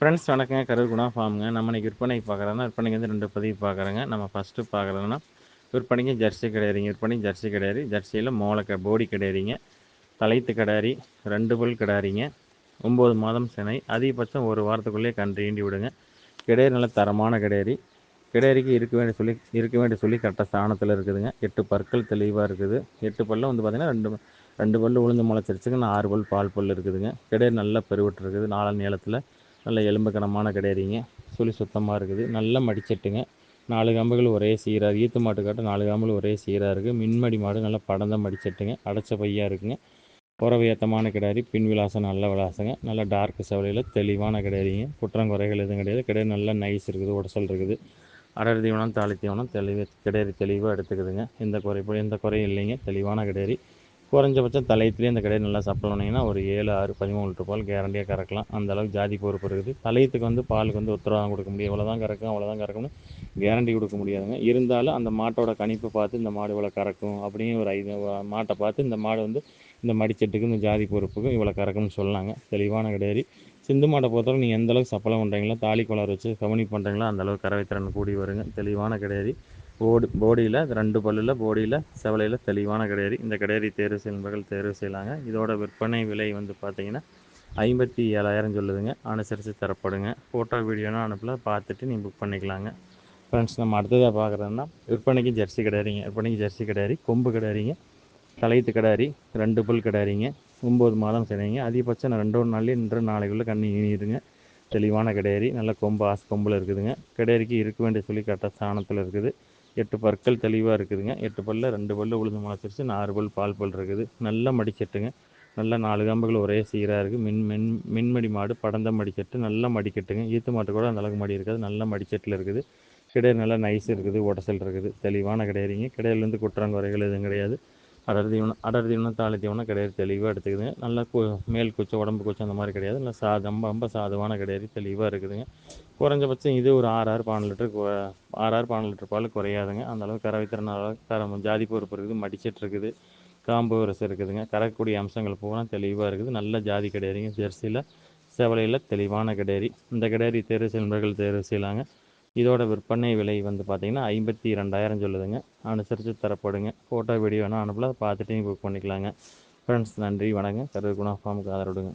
Friends வணக்கங்க. கரூர் குணா ஃபார்முங்க நம்ம இன்றைக்கி விற்பனைக்கு பார்க்குறோன்னா விற்பனைக்கு வந்து ரெண்டு பதிவு பார்க்குறேங்க. நம்ம ஃபஸ்ட்டு பார்க்குறதுன்னா விற்பனைக்கு ஜெர்சி கிடையாதுங்க விற்பனைக்கு ஜெர்சி கிடையாது ஜெர்சியில் மோளை போடி கிடையாதுங்க தலைத்து கிடாரி ரெண்டு பல் கிடாரிங்க ஒம்பது மாதம் சினை அதிகபட்சம் ஒரு வாரத்துக்குள்ளேயே கன்று ஈண்டி விடுங்க. கிடையாது நல்ல தரமான கிடையாரி கிடையாரிக்கு இருக்க வேண்டிய சொல்லி இருக்க வேண்டிய சொல்லி கரெக்டாக ஸ்தானத்தில் இருக்குதுங்க. எட்டு பற்கள் தெளிவாக இருக்குது. எட்டு பல்ல வந்து பார்த்திங்கன்னா ரெண்டு ரெண்டு பல் உளுந்து முளைச்சிருச்சுங்க. ஆறு பல் பால் பல் இருக்குதுங்க. கிடையாது நல்லா பெருவிட்டு இருக்குது. நாலு நீளத்தில் நல்ல எலும்பு கனமான கிடையாதுங்க. சுழி சுத்தமாக இருக்குது. நல்ல மடிச்சட்டுங்க. நாலு கம்புகள் ஒரே சீராக ஈத்து மாட்டுக்காட்டும் நாலு கம்புகள் ஒரே சீராக இருக்குது. மின்மடி மாடு நல்லா படந்த மடிச்சட்டுங்க. அடைச்ச பையாக இருக்குங்க. உறவு ஏத்தமான கிடாரி பின் விலாசம் நல்ல விலாசங்க. நல்ல டார்க் செவலையில் தெளிவான கிடையாதுங்க. குற்றங்குறைகள் எதுவும் கிடையாது. கிடையாது. நல்ல நைஸ் இருக்குது. உடசல் இருக்குது. அடர் தீவனம் தாலி தீவனம் தெளிவு கிடையாது. தெளிவாக எடுத்துக்குதுங்க. எந்த குறைப்பு எந்த குறையும் இல்லைங்க. தெளிவான கிடையாது. குறைஞ்சபட்சம் தலையத்துலேயே இந்த கடையை நல்லா சப்ளை ஒரு ஏழு ஆறு பதிமூணு லிட்டர் பால் கேரண்டியாக கறக்கலாம். அந்த அளவுக்கு ஜாதி பொறுப்பு இருக்குது. தலையத்துக்கு வந்து பாலுக்கு வந்து உத்தரவாதம் கொடுக்க முடியும். இவ்வளோ தான் கறக்கும் அவ்வளோதான் கறக்கும்னு கேரண்டி கொடுக்க முடியாதுங்க. இருந்தாலும் அந்த மாட்டோட கணிப்பு பார்த்து இந்த மாடு இவ்வளோ கறக்கும் அப்படின்னு ஒரு ஐந்து மாட்டை பார்த்து இந்த மாடு வந்து இந்த மடிச்சட்டுக்கு இந்த ஜாதி பொறுப்புக்கும் இவ்வளோ கறக்கும்னு சொல்லாங்க தெளிவான கிடையாது சிந்து மாட்டை பொறுத்தவரை நீங்கள் எந்த அளவுக்கு சப்பளம் பண்ணுறீங்களோ தாலி குளர் வச்சு கவனி பண்ணுறீங்களோ அந்தளவுக்கு கறவை திறன் கூடி வருங்க. தெளிவான கிடையாது போடி போடியில் ரெண்டு பல்லில் போடியில் செவலையில் தெளிவான கிடையாது. இந்த கிடையாது தேர்வு செய்பவர்கள் தேர்வு செய்யலாங்க. இதோட விற்பனை விலை வந்து பார்த்தீங்கன்னா ஐம்பத்தி ஏழாயிரம் சொல்லுதுங்க. அனுசரித்து தரப்படுங்க. ஃபோட்டோ வீடியோனா அனுப்பல. பார்த்துட்டு நீங்கள் புக் பண்ணிக்கலாங்க. ஃப்ரெண்ட்ஸ் நம்ம அடுத்ததாக பார்க்குறோன்னா விற்பனைக்கு ஜெர்சி கிடையாதுங்க. விற்பனைக்கு ஜெர்சி கிடையாது. கொம்பு கிடையாதுங்க. தலையத்து கிடாரி ரெண்டு புல் கிடாரிங்க ஒம்பது மாதம் சரிங்க அதிகபட்சம் நான் ரெண்டு நாள்லேயே இன்று நாளைக்குள்ளே கண்ணி இனியுதுங்க. தெளிவான கிடாரி நல்ல கொம்பு ஆசு கொம்பில் இருக்குதுங்க. கிடாரிக்கு இருக்க வேண்டிய சொல்லி கரெக்டாக ஸ்தானத்தில் இருக்குது. எட்டு பற்கள் தெளிவாக இருக்குதுங்க. எட்டு பல்ல ரெண்டு பல்லு உளுந்து முளைச்சிருச்சு. நாலு பல் பால் பல் இருக்குது. நல்ல மடிச்சட்டுங்க நல்ல நாலு கம்புகள் ஒரே சீராக இருக்குது மின் மின் மின்மடி மாடு படந்த மடிச்சட்டு நல்ல மடிக்கட்டுங்க. ஈத்து மாட்டு கூட அந்த அளவுக்கு மடி இருக்காது. நல்ல மடிச்சட்டில் இருக்குது. கிடையாது நல்லா நைஸ் இருக்குது. உடசல் இருக்குது. தெளிவான கிடையாதுங்க கிடையாதுலேருந்து குற்றங்குறைகள் எதுவும் கிடையாது. அடர் தீவனம் அடர் தீவனம் தாழை தீவனம் கிடையாது தெளிவாக எடுத்துக்குதுங்க. நல்லா கு மேல் குச்சி உடம்பு குச்சி அந்த மாதிரி கிடையாது. நல்லா சா ரொம்ப ரொம்ப சாதுவான கிடையாது தெளிவாக இருக்குதுங்க. குறைஞ்சபட்சம் இது ஒரு ஆறு ஆறு பன்னெண்டு லிட்டர் ஆறு ஆறு பன்னெண்டு லிட்டர் பால் குறையாதுங்க. அந்தளவுக்கு கறவை திறன் கரம் ஜாதி பொறுப்பு இருக்குது மடிச்சிட்டு இருக்குது காம்பு ரசம் இருக்குதுங்க. கறக்கக்கூடிய அம்சங்கள் பூரா தெளிவாக இருக்குது. நல்ல ஜாதி கிடையாதுங்க. ஜெர்சியில் செவலையில் தெளிவான கிடையாது இந்த கிடையாது தேர்வு செல்வர்கள் தேர்வு செய்யலாங்க. இதோட விற்பனை விலை வந்து பார்த்தீங்கன்னா ஐம்பத்தி ரெண்டாயிரம் சொல்லுதுங்க. அனுசரித்து தரப்படுங்க. ஃபோட்டோ வீடியோ வேணால் அனுப்பலாம். பார்த்துட்டு நீங்கள் புக் பண்ணிக்கலாங்க. ஃப்ரெண்ட்ஸ் நன்றி. வணக்கம். கருகுணா ஃபார்முக்கு ஆதரவுடுங்க